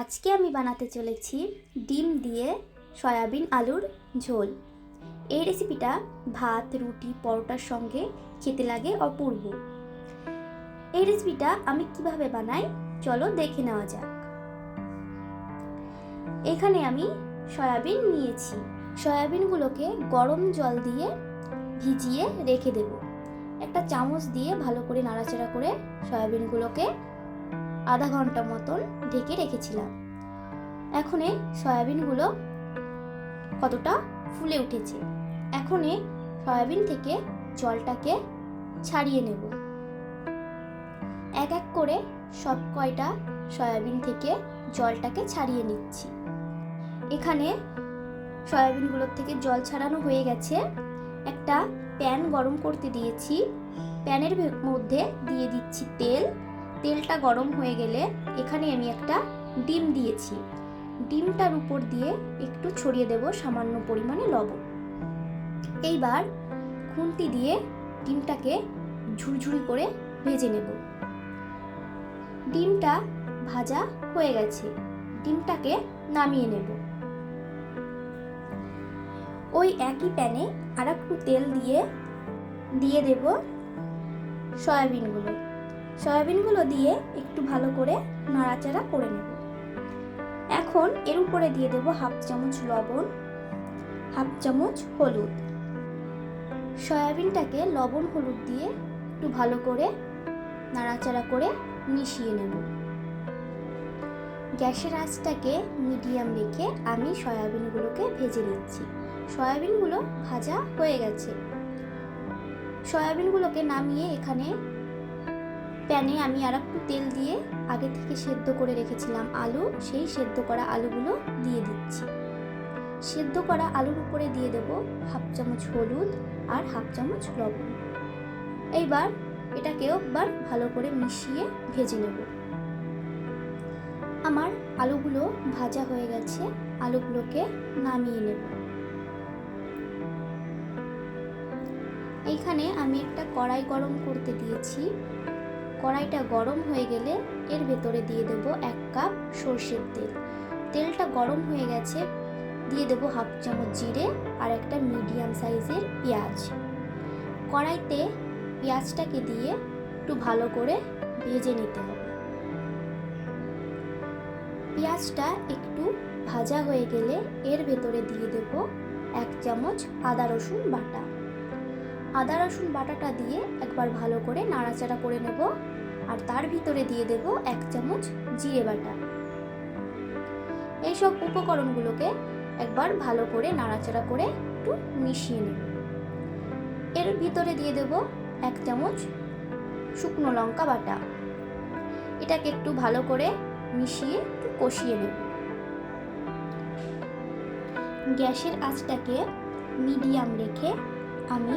আজকে আমি বানাতে চলেছি ডিম দিয়ে সয়াবিন আলুর ঝোল। এই রেসিপিটা ভাত, রুটি, পরোটার সঙ্গে খেতে লাগে অপূর্ব। এই রেসিপিটা আমি কীভাবে বানাই চলো দেখে নেওয়া যাক। এখানে আমি সয়াবিন নিয়েছি। সয়াবিনগুলোকে গরম জল দিয়ে ভিজিয়ে রেখে দেব। একটা চামচ দিয়ে ভালো করে নাড়াচাড়া করে সয়াবিনগুলোকে আধা ঘণ্টা মতন ঢেকে রেখেছিলাম। এখন এই সয়াবিনগুলো কতটা ফুলে উঠেছে। এখন এই সয়াবিন থেকে জলটাকে ছাড়িয়ে নেব। এক এক করে সব কয়টা সয়াবিন থেকে জলটাকে ছাড়িয়ে নিচ্ছি। এখানে সয়াবিনগুলোর থেকে জল ছাড়ানো হয়ে গেছে। একটা প্যান গরম করতে দিয়েছি। প্যানের মধ্যে দিয়ে দিচ্ছি তেল। তেলটা গরম হয়ে গেলে এখানে আমি একটা ডিম দিয়েছি। ডিমটার উপর দিয়ে একটু ছড়িয়ে দেব সামান্য পরিমাণে লবণ। এইবার খুন্তি দিয়ে ডিমটাকে ঝুরঝুরি করে ভেজে নেব। ডিমটা ভাজা হয়ে গেছে। ডিমটাকে নামিয়ে নেব। ওই একই প্যানে আর একটু তেল দিয়ে দিয়ে দেব সয়াবিনগুলো। সয়াবিনগুলো দিয়ে একটু ভালো করে নাড়াচাড়া করে নেব। এখন এর উপরে দিয়ে দেব হাফ চামচ লবণ, হাফ চামচ হলুদ। সয়াবিনটাকে লবণ হলুদ দিয়ে একটু ভালো করে নাড়াচাড়া করে মিশিয়ে নেব। গ্যাসের আঁচটাকে মিডিয়াম রেখে আমি সয়াবিনগুলোকে ভেজে নিচ্ছি। সয়াবিনগুলো ভাজা হয়ে গেছে। সয়াবিনগুলোকে নামিয়ে এখানে প্যানে আমি আর একটু তেল দিয়ে আগে থেকে সেদ্ধ করে রেখেছিলাম আলু, সেই সেদ্ধ করা আলুগুলো দিয়ে দিচ্ছি। সেদ্ধ করা আলুর উপরে দিয়ে দেব হাফ চামচ হলুদ আর হাফ চামচ লবণ। এইবার এটাকেও একবার ভালো করে মিশিয়ে ভেজে নেব। আমার আলুগুলো ভাজা হয়ে গেছে, আলুগুলোকে নামিয়ে নেব। এইখানে আমি একটা কড়াই গরম করতে দিয়েছি। কড়াইটা গরম হয়ে গেলে এর ভেতরে দিয়ে দেব এক কাপ সর্ষের তেল। তেলটা গরম হয়ে গেছে, দিয়ে দেব হাফ চামচ জিরে আর একটা মিডিয়াম সাইজের পেঁয়াজ। কড়াইতে পেঁয়াজটাকে দিয়ে একটু ভালো করে ভেজে নিতে হবে। পেঁয়াজটা একটু ভাজা হয়ে গেলে এর ভেতরে দিয়ে দেব এক চামচ আদা রসুন বাটা। আদা রসুন বাটাটা দিয়ে একবার ভালো করে নাড়াচাড়া করে নেব। আর তার ভিতরে দিয়ে দেব এক চামচ জিরে বাটা। এইসব উপকরণগুলোকে একবার ভালো করে নাড়াচাড়া করে একটু মিশিয়ে নেব। এর ভিতরে দিয়ে দেব এক চামচ শুকনো লঙ্কা বাটা। এটাকে একটু ভালো করে মিশিয়ে একটু কষিয়ে নেব। গ্যাসের আঁচটাকে মিডিয়াম রেখে আমি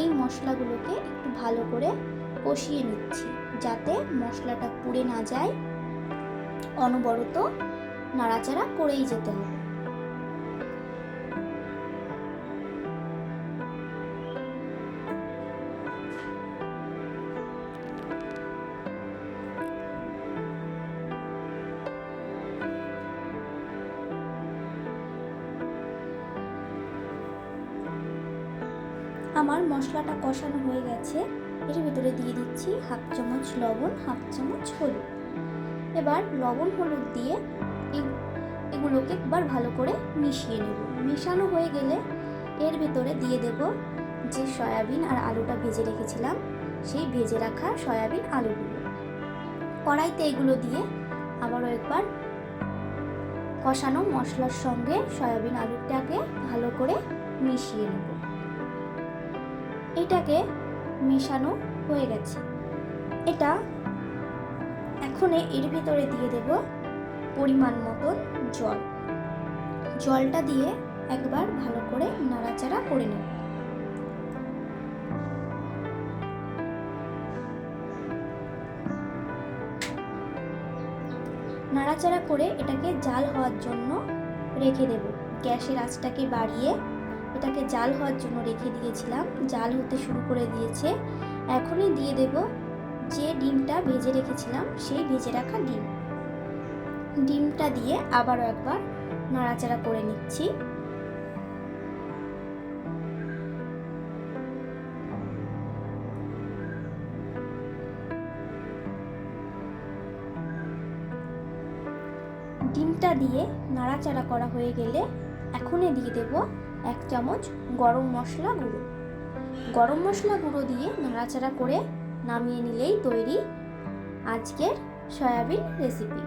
এই মশলাগুলোকে একটু ভালো করে কষিয়ে নিচ্ছি। যাতে মশলাটা পুড়ে না যায়, অনবরত নাড়াচাড়া করেই যেতে হবে। আমার মশলাটা কষানো হয়ে গেছে। এর ভিতরে দিয়ে দিচ্ছি হাফ চামচ লবণ, হাফ চামচ হলুদ। এবার লবণ, হলুদ দিয়ে এগুলোকে একবার ভালো করে মিশিয়ে নেব। মেশানো হয়ে গেলে এর ভিতরে দিয়ে দেব যে সয়াবিন আর আলুটা ভেজে রেখেছিলাম, সেই ভেজে রাখা সয়াবিন আলুগুলো। কড়াইতে এগুলো দিয়ে আবারও একবার কষানো মশলার সঙ্গে সয়াবিন আলুটাকে ভালো করে মিশিয়ে নেব। এটাকে মেশানো হয়ে গেছে। এটা এখন এর ভিতরে দিয়ে দেব পরিমাণ মতন জল। জলটা দিয়ে একবার ভালো করে নাড়াচাড়া করে নেব। নাড়াচাড়া করে এটাকে জাল হওয়ার জন্য রেখে দেব। গ্যাসের আঁচটাকে বাড়িয়ে এটাকে জাল হওয়ার জন্য রেখে দিয়েছিলাম। জাল হতে শুরু করে দিয়েছে। এখনই দিয়ে দেব যে ডিমটা ভেজে রেখেছিলাম, সেই ভেজে রাখা ডিম। ডিমটা দিয়ে আবারও একবার নাড়াচাড়া করে নিচ্ছি। ডিমটা দিয়ে নাড়াচাড়া করা হয়ে গেলে এখনই দিয়ে দেব এক চামচ গরম মশলা গুঁড়ো। গরম মশলা গুঁড়ো দিয়ে নাড়াচাড়া করে নামিয়ে নিলেই তৈরি আজকের সয়াবিন রেসিপি।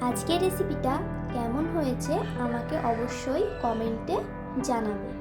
আজকের রেসিপিটা কেমন হয়েছে আমাকে অবশ্যই কমেন্টে জানাবে।